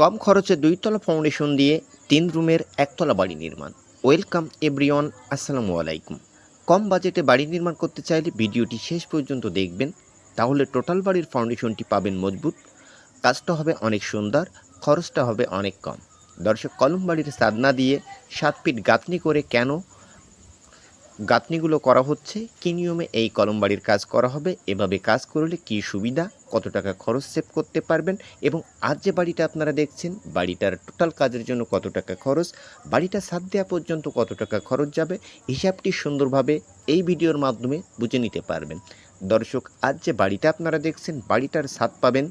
কম খরচে দুইতলা ফাউন্ডেশন দিয়ে তিন রুমের একতলা বাড়ি নির্মাণ। ওয়েলকাম এভরিওয়ান আসসালামু আলাইকুম। কম বাজেটে বাড়ি নির্মাণ করতে চাইলে ভিডিওটি শেষ পর্যন্ত দেখবেন, তাহলে টোটাল বাড়ির ফাউন্ডেশনটি পাবেন মজবুত। কাজটা হবে অনেক সুন্দর, খরচটা হবে অনেক কম। দর্শক, কলম বাড়ির সাদনা দিয়ে সাত ফিট গাঁথনি করে কেন গাঁথনিগুলো করা হচ্ছে, কী নিয়মে এই কলম বাড়ির কাজ করা হবে, এভাবে কাজ করলে কি সুবিধা, কত টাকা খরচ সেভ করতে পারবেন এবং আজ যে বাড়িটা আপনারা দেখছেন, বাড়িটার টোটাল কাজের জন্য কত টাকা খরচ, বাড়িটা সাত দেওয়া পর্যন্ত কত টাকা খরচ যাবে, হিসাবটি সুন্দরভাবে এই ভিডিওর মাধ্যমে বুঝে নিতে পারবেন। দর্শক, আজ যে বাড়িটা আপনারা দেখছেন, বাড়িটার ছাদ পাবেন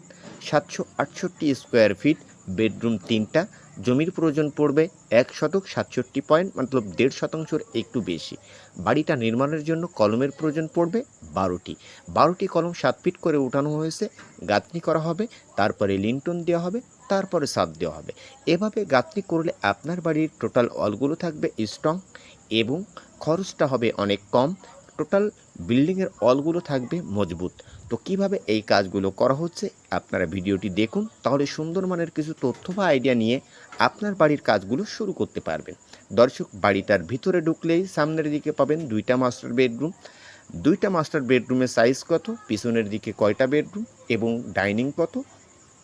সাতশো আটষট্টি স্কোয়ার ফিট বেডরুম তিনটা জমির প্রয়োজন পড়বে এক শতক সাতষট্টি পয়েন্ট, মতলব দেড় শতাংশের একটু বেশি। বাড়িটা নির্মাণের জন্য কলমের প্রয়োজন পড়বে বারোটি। বারোটি কলম সাত ফিট করে উঠানো হয়েছে, গাঁথনি করা হবে, তারপরে লিন্টন দেওয়া হবে, তারপরে সাপ দেওয়া হবে। এভাবে গাঁথনি করলে আপনার বাড়ির টোটাল অলগুলো থাকবে স্ট্রং এবং খরচটা হবে অনেক কম। টোটাল বিল্ডিংয়ের অলগুলো থাকবে মজবুত। তো কীভাবে এই কাজগুলো করা হচ্ছে আপনারা ভিডিওটি দেখুন, তাহলে সুন্দর মানের কিছু তথ্য বা আইডিয়া নিয়ে আপনার বাড়ির কাজগুলো শুরু করতে পারবেন। দর্শক, বাড়িটার ভিতরে ঢুকলেই সামনের দিকে পাবেন দুইটা মাস্টার বেডরুম দুইটা মাস্টার বেডরুমের সাইজ কত? পিছনের দিকে কয়টা বেডরুম এবং ডাইনিং কত?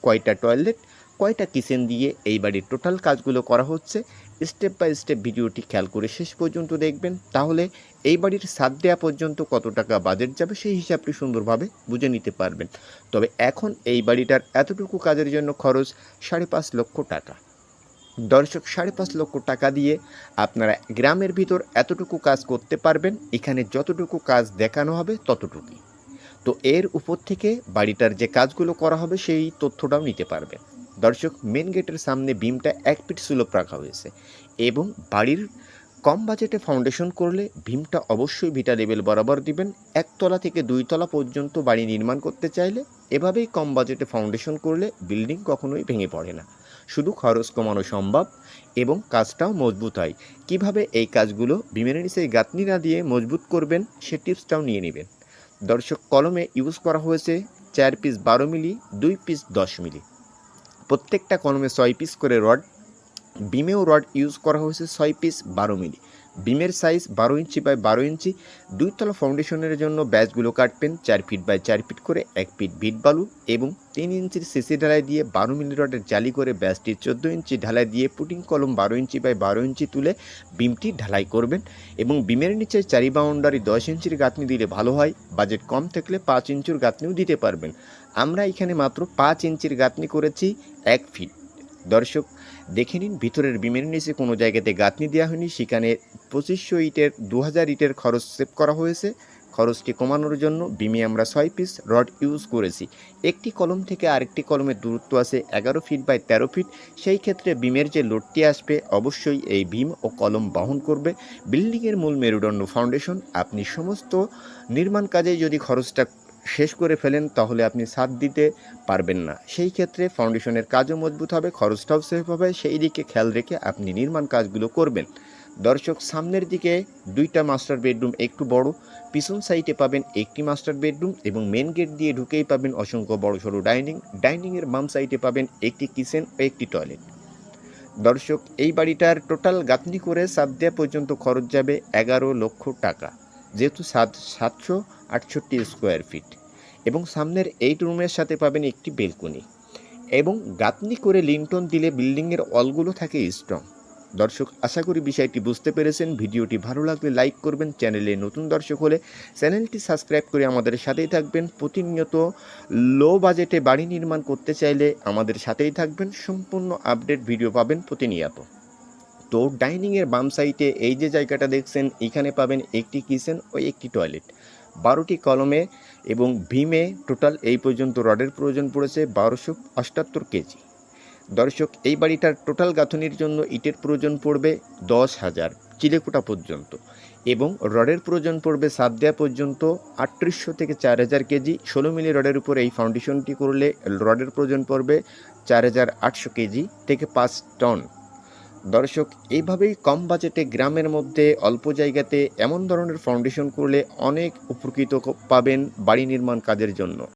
কয়টা টয়লেট কয়টা কিচেন দিয়ে এই বাড়ির টোটাল কাজগুলো করা হচ্ছে, স্টেপ বাই স্টেপ ভিডিওটি খেয়াল করে শেষ পর্যন্ত দেখবেন। তাহলে এই বাড়ির সাত দেওয়া পর্যন্ত কত টাকা বাজেট যাবে সেই হিসাবটি সুন্দরভাবে বুঝে নিতে পারবেন। তবে এখন এই বাড়িটার এতটুকু কাজের জন্য খরচ সাড়ে পাঁচ লক্ষ টাকা। দর্শক, সাড়ে পাঁচ লক্ষ টাকা দিয়ে আপনারা গ্রামের ভিতর এতটুকু কাজ করতে পারবেন, এখানে যতটুকু কাজ দেখানো হবে ততটুকুই। তো এর উপর থেকে বাড়িটার যে কাজগুলো করা হবে সেই তথ্যটাও নিতে পারবেন। দর্শক মেন গেটের সামনে বিমটা এক ফিট সুলভ রাখা হয়েছে এবং বাড়ির কম বাজেটে ফাউন্ডেশন করলে ভীমটা অবশ্যই ভিটা লেভেল বরাবর দিবেন। একতলা থেকে দুই তলা পর্যন্ত বাড়ি নির্মাণ করতে চাইলে এভাবেই কম বাজেটে ফাউন্ডেশন করলে বিল্ডিং কখনোই ভেঙে পড়ে না। শুধু খরচ কমানো সম্ভব এবং কাজটাও মজবুত হয়। কীভাবে এই কাজগুলো বিমের নিচে গাঁথনি না দিয়ে মজবুত করবেন সে টিপসটাও নিয়ে নেবেন। দর্শক, কলমে ইউজ করা হয়েছে চার পিস বারো মিলি, দুই পিস দশ মিলি। প্রত্যেকটা কলমে ছয় পিস করে রড, বিমেও রড ইউজ করা হয়েছে ছয় পিস বারো মিলি। বিমের সাইজ বারো ইঞ্চি বাই বারো ইঞ্চি, দুইতলা ফাউন্ডেশনের জন্য ব্যাচগুলো কাটবেন চার ফিট বাই চার ফিট করে, এক ফিট ভিট বালু এবং তিন ইঞ্চির সিসি ঢালাই দিয়ে বারো মিলি রডের জালি করে ব্যাচটি চোদ্দ ইঞ্চি ঢালাই দিয়ে পুটিং কলম বারো ইঞ্চি বাই বারো ইঞ্চি তুলে বিমটি ঢালাই করবেন এবং বিমের নিচে চারি বাউন্ডারি দশ ইঞ্চির গাঁথনি দিলে ভালো হয় বাজেট কম থাকলে পাঁচ ইঞ্চির গাঁথনিও দিতে পারবেন। আমরা এখানে মাত্র পাঁচ ইঞ্চির গাঁথনি করেছি এক ফিট দর্শক, দেখে নিন ভিতরের বিমের নিচে কোনো জায়গাতে গাঁথনি দেওয়া হয়নি। সেখানে পঁচিশশো ইটের দু হাজার ইটের খরচ সেভ করা হয়েছে। খরচটি কমানোর জন্য বিমে আমরা ছয় পিস রড ইউজ করেছি। একটি কলম থেকে আরেকটি কলমের দূরত্ব আছে এগারো ফিট বাই তেরো ফিট সেই ক্ষেত্রে বিমের যে লোডটি আসবে, অবশ্যই এই বিম ও কলম বহন করবে। বিল্ডিংয়ের মূল মেরুদণ্ড ফাউন্ডেশন আপনি সমস্ত নির্মাণ কাজে যদি খরচটা শেষ করে ফেলেন, তাহলে আপনি সাথ দিতে পারবেন না। সেই ক্ষেত্রে ফাউন্ডেশনের কাজও মজবুত হবে, খরচটাও সেফ হবে। সেই দিকে খেয়াল রেখে আপনি নির্মাণ কাজগুলো করবেন। দর্শক, সামনের দিকে দুইটা মাস্টার বেডরুম একটু বড়। পিছন সাইডে পাবেন একটি মাস্টার বেডরুম এবং মেন গেট দিয়ে ঢুকেই পাবেন অসংখ্য বড় সড়ো ডাইনিং ডাইনিংয়ের বাম সাইডে পাবেন একটি কিচেন ও একটি টয়লেট দর্শক, এই বাড়িটার টোটাল গাঁথনি করে সাত দেওয়া পর্যন্ত খরচ যাবে এগারো লক্ষ টাকা। যেহেতু সাত, সাতশো আটষট্টি স্কোয়ার ফিট। এবং সামনের এইট রুমের সাথে পাবেন একটি বেলকনি। এবং গাঁথনি করে লিন্টন দিলে বিল্ডিংয়ের অলগুলো থাকে স্ট্রং। দর্শক, আশা করি বিষয়টি বুঝতে পেরেছেন। ভিডিওটি ভালো লাগলে লাইক করবেন। চ্যানেলে নতুন দর্শক হলে চ্যানেলটি সাবস্ক্রাইব করে আমাদের সাথেই থাকবেন। প্রতিনিয়ত লো বাজেটে বাড়ি নির্মাণ করতে চাইলে আমাদের সাথেই থাকবেন। সম্পূর্ণ আপডেট ভিডিও পাবেন প্রতিনিয়ত। তো ডাইনিংয়ের বাম সাইডে এই যে জায়গাটা দেখছেন, এখানে পাবেন একটি কিচেন ও একটি টয়লেট। বারোটি কলমে এবং ভীমে টোটাল এই পর্যন্ত রডের প্রয়োজন পড়েছে বারোশো অষ্টাত্তর কেজি। দর্শক, এই বাড়িটার টোটাল গাঁথনির জন্য ইটের প্রয়োজন পড়বে দশ হাজার চিলেকোটা পর্যন্ত এবং রডের প্রয়োজন পড়বে সাত দেওয়া পর্যন্ত আটত্রিশশো থেকে চার হাজার কেজি। ষোলো মিলি রডের উপর এই ফাউন্ডেশনটি করলে রডের প্রয়োজন পড়বে চার হাজার আটশো কেজি থেকে পাঁচ টন। দর্শক, এইভাবেই কম বাজেটে গ্রামের মধ্যে অল্প জায়গাতে এমন ধরনের ফাউন্ডেশন করলে অনেক উপকৃত পাবেন বাড়ি নির্মাণ কাজের জন্য।